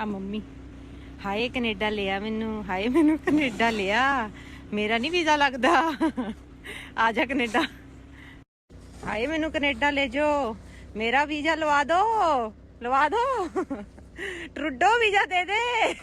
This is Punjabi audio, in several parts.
ਆ ਮੰਮੀ। ਹਾਏ, ਕੈਨੇਡਾ ਲਿਆ ਮੈਨੂੰ, ਹਾਏ, ਮੈਨੂੰ ਕੈਨੇਡਾ ਲਿਆ। ਮੇਰਾ ਨਹੀਂ ਵੀਜ਼ਾ ਲੱਗਦਾ। ਆ ਜਾ ਕੈਨੇਡਾ। ਹਾਏ, ਮੈਨੂੰ ਕੈਨੇਡਾ ਲੈ ਜਾਓ। ਮੇਰਾ ਵੀਜ਼ਾ ਲਵਾ ਦੋ। ਲਵਾ ਦੋ। ਟਰੁੱਡੋ ਵੀਜ਼ਾ ਦੇ ਦੇ।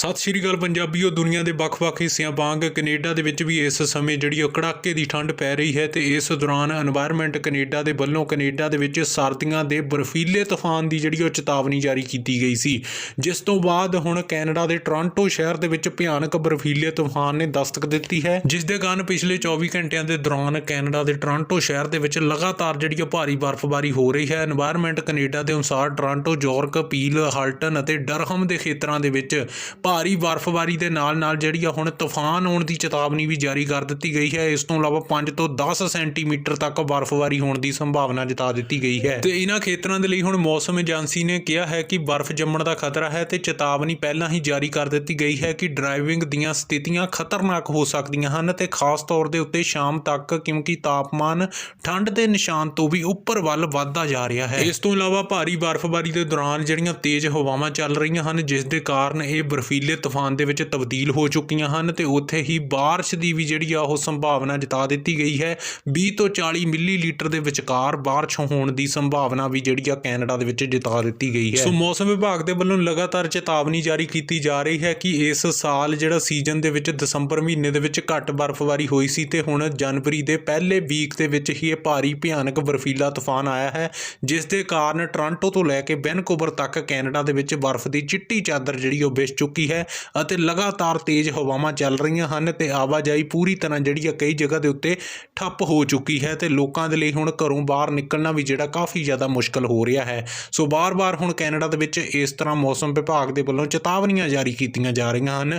ਸਤਿ ਸ਼੍ਰੀ ਅਕਾਲ ਪੰਜਾਬੀਓ ਦੁਨੀਆ ਦੇ ਵੱਖ-ਵੱਖ ਹਿੱਸਿਆਂ ਵਾਂਗ ਕੈਨੇਡਾ ਦੇ ਵਿੱਚ ਵੀ ਇਸ ਸਮੇਂ ਜਿਹੜੀ ਉਹ ਕੜਾਕੇ ਦੀ ਠੰਡ ਪੈ ਰਹੀ ਹੈ ਤੇ ਇਸ ਦੌਰਾਨ এনवायरमेंट ਕੈਨੇਡਾ ਦੇ ਵੱਲੋਂ ਕੈਨੇਡਾ ਦੇ ਵਿੱਚ ਸਰਦੀਆਂ ਦੇ ਬਰਫੀਲੇ ਤੂਫਾਨ ਦੀ ਜਿਹੜੀ ਉਹ ਚੇਤਾਵਨੀ ਜਾਰੀ ਕੀਤੀ ਗਈ ਸੀ। ਜਿਸ ਤੋਂ ਬਾਅਦ ਹੁਣ ਕੈਨੇਡਾ ਦੇ ਟੋਰਾਂਟੋ ਸ਼ਹਿਰ ਦੇ ਵਿੱਚ ਭਿਆਨਕ ਬਰਫੀਲੇ ਤੂਫਾਨ ਨੇ ਦਸਤਕ ਦਿੱਤੀ ਹੈ। ਜਿਸ ਦੇ ਕਾਰਨ ਪਿਛਲੇ 24 ਘੰਟਿਆਂ ਦੇ ਦੌਰਾਨ ਕੈਨੇਡਾ ਦੇ ਟੋਰਾਂਟੋ ਸ਼ਹਿਰ ਦੇ ਵਿੱਚ ਲਗਾਤਾਰ ਜਿਹੜੀ ਉਹ ਭਾਰੀ ਬਰਫ਼ਬਾਰੀ ਹੋ ਰਹੀ ਹੈ। এনवायरमेंट ਕੈਨੇਡਾ ਦੇ ਅਨੁਸਾਰ ਟੋਰਾਂਟੋ, ਜੋਰਕ, ਪੀਲ, ਹਾਲਟਨ ਅਤੇ ਡਰਹਮ ਦੇ ਖੇਤਰਾਂ ਦੇ ਵਿੱਚ ਭਾਰੀ ਬਰਫ਼ਬਾਰੀ ਦੇ ਨਾਲ-ਨਾਲ ਜਿਹੜੀ ਆ ਹੁਣ ਤੂਫਾਨ ਆਉਣ ਦੀ ਚੇਤਾਵਨੀ ਵੀ ਜਾਰੀ ਕਰ ਦਿੱਤੀ ਗਈ ਹੈ। ਇਸ ਤੋਂ ਇਲਾਵਾ 5 ਤੋਂ 10 ਸੈਂਟੀਮੀਟਰ ਤੱਕ ਬਰਫ਼ਬਾਰੀ ਹੋਣ ਦੀ ਸੰਭਾਵਨਾ ਜਤਾ ਦਿੱਤੀ ਗਈ ਹੈ। ਤੇ ਇਹਨਾਂ ਖੇਤਰਾਂ ਦੇ ਲਈ ਹੁਣ ਮੌਸਮ ਏਜੰਸੀ ਨੇ ਕਿਹਾ ਹੈ ਕਿ ਬਰਫ਼ ਜੰਮਣ ਦਾ ਖਤਰਾ ਹੈ ਤੇ ਚੇਤਾਵਨੀ ਪਹਿਲਾਂ ਹੀ ਜਾਰੀ ਕਰ ਦਿੱਤੀ ਗਈ ਹੈ ਕਿ ਡਰਾਈਵਿੰਗ ਦੀਆਂ ਸਥਿਤੀਆਂ ਖਤਰਨਾਕ ਹੋ ਸਕਦੀਆਂ ਹਨ ਤੇ ਖਾਸ ਤੌਰ ਦੇ ਉੱਤੇ ਸ਼ਾਮ ਤੱਕ ਕਿਉਂਕਿ ਤਾਪਮਾਨ ਠੰਡ ਦੇ ਨਿਸ਼ਾਨ ਤੋਂ ਵੀ ਉੱਪਰ ਵੱਲ ਵੱਧਦਾ ਜਾ ਰਿਹਾ ਹੈ। ਇਸ ਤੋਂ ਇਲਾਵਾ ਭਾਰੀ ਬਰਫ਼ਬਾਰੀ ਦੇ ਦੌਰਾਨ ਜਿਹੜੀਆਂ ਤੇਜ਼ ਹਵਾਵਾਂ ਚੱਲ ਰਹੀਆਂ ਹਨ, ਜਿਸ ਦੇ ਕਾਰਨ ਇਹ ਬਰਫ਼ੀ ਬਰਫੀਲੇ ਤੂਫਾਨ ਦੇ ਵਿੱਚ ਤਬਦੀਲ ਹੋ ਚੁੱਕੀਆਂ ਹਨ ਤੇ ਉੱਥੇ ਹੀ بارش ਦੀ ਵੀ ਜਿਹੜੀ ਆ ਉਹ ਸੰਭਾਵਨਾ ਜਤਾ ਦਿੱਤੀ ਗਈ ਹੈ 20 ਤੋਂ 40 ਮਿਲੀਲੀਟਰ ਦੇ ਵਿਚਕਾਰ بارش ਹੋਣ ਦੀ ਸੰਭਾਵਨਾ ਵੀ ਜਿਹੜੀ ਆ ਕੈਨੇਡਾ ਦੇ ਵਿੱਚ ਜਤਾ ਦਿੱਤੀ ਗਈ ਹੈ ਸੋ ਮੌਸਮ ਵਿਭਾਗ ਦੇ ਵੱਲੋਂ ਲਗਾਤਾਰ ਚੇਤਾਵਨੀ ਜਾਰੀ ਕੀਤੀ ਜਾ ਰਹੀ ਹੈ ਕਿ ਇਸ ਸਾਲ ਜਿਹੜਾ ਸੀਜ਼ਨ ਦੇ ਵਿੱਚ ਦਸੰਬਰ ਮਹੀਨੇ ਦੇ ਵਿੱਚ ਘੱਟ ਬਰਫ਼ਬਾਰੀ ਹੋਈ ਸੀ ਤੇ ਹੁਣ ਜਨਵਰੀ ਦੇ ਪਹਿਲੇ ਵੀਕ ਦੇ ਵਿੱਚ ਹੀ ਇਹ ਭਾਰੀ ਭਿਆਨਕ ਬਰਫੀਲਾ ਤੂਫਾਨ ਆਇਆ ਹੈ ਜਿਸ ਦੇ ਕਾਰਨ ਟੋਰਾਂਟੋ ਤੋਂ ਲੈ ਕੇ ਵੈਨਕੂਵਰ ਤੱਕ ਕੈਨੇਡਾ ਦੇ ਵਿੱਚ ਬਰਫ਼ ਦੀ ਚਿੱਟੀ ਚਾਦਰ ਜਿਹੜੀ ਉਹ ਵਿਛ ਚੁੱਕੀ ਹੈ ਅਤੇ ਲਗਾਤਾਰ ਤੇਜ਼ ਹਵਾਵਾਂ ਚੱਲ ਰਹੀਆਂ ਹਨ ਤੇ ਆਵਾਜਾਈ ਪੂਰੀ ਤਰ੍ਹਾਂ ਜਿਹੜੀ ਆ ਕਈ ਜਗ੍ਹਾ ਦੇ ਉੱਤੇ ਠੱਪ ਹੋ ਚੁੱਕੀ ਹੈ ਤੇ ਲੋਕਾਂ ਦੇ ਲਈ ਹੁਣ ਘਰੋਂ ਬਾਹਰ ਨਿਕਲਣਾ ਵੀ ਜਿਹੜਾ ਕਾਫੀ ਜ਼ਿਆਦਾ ਮੁਸ਼ਕਲ ਹੋ ਰਿਹਾ ਹੈ। ਸੋ ਬਾਰ-ਬਾਰ ਹੁਣ ਕੈਨੇਡਾ ਦੇ ਵਿੱਚ ਇਸ ਤਰ੍ਹਾਂ ਮੌਸਮ ਵਿਭਾਗ ਦੇ ਵੱਲੋਂ ਚੇਤਾਵਨੀਆਂ ਜਾਰੀ ਕੀਤੀਆਂ ਜਾ ਰਹੀਆਂ ਹਨ।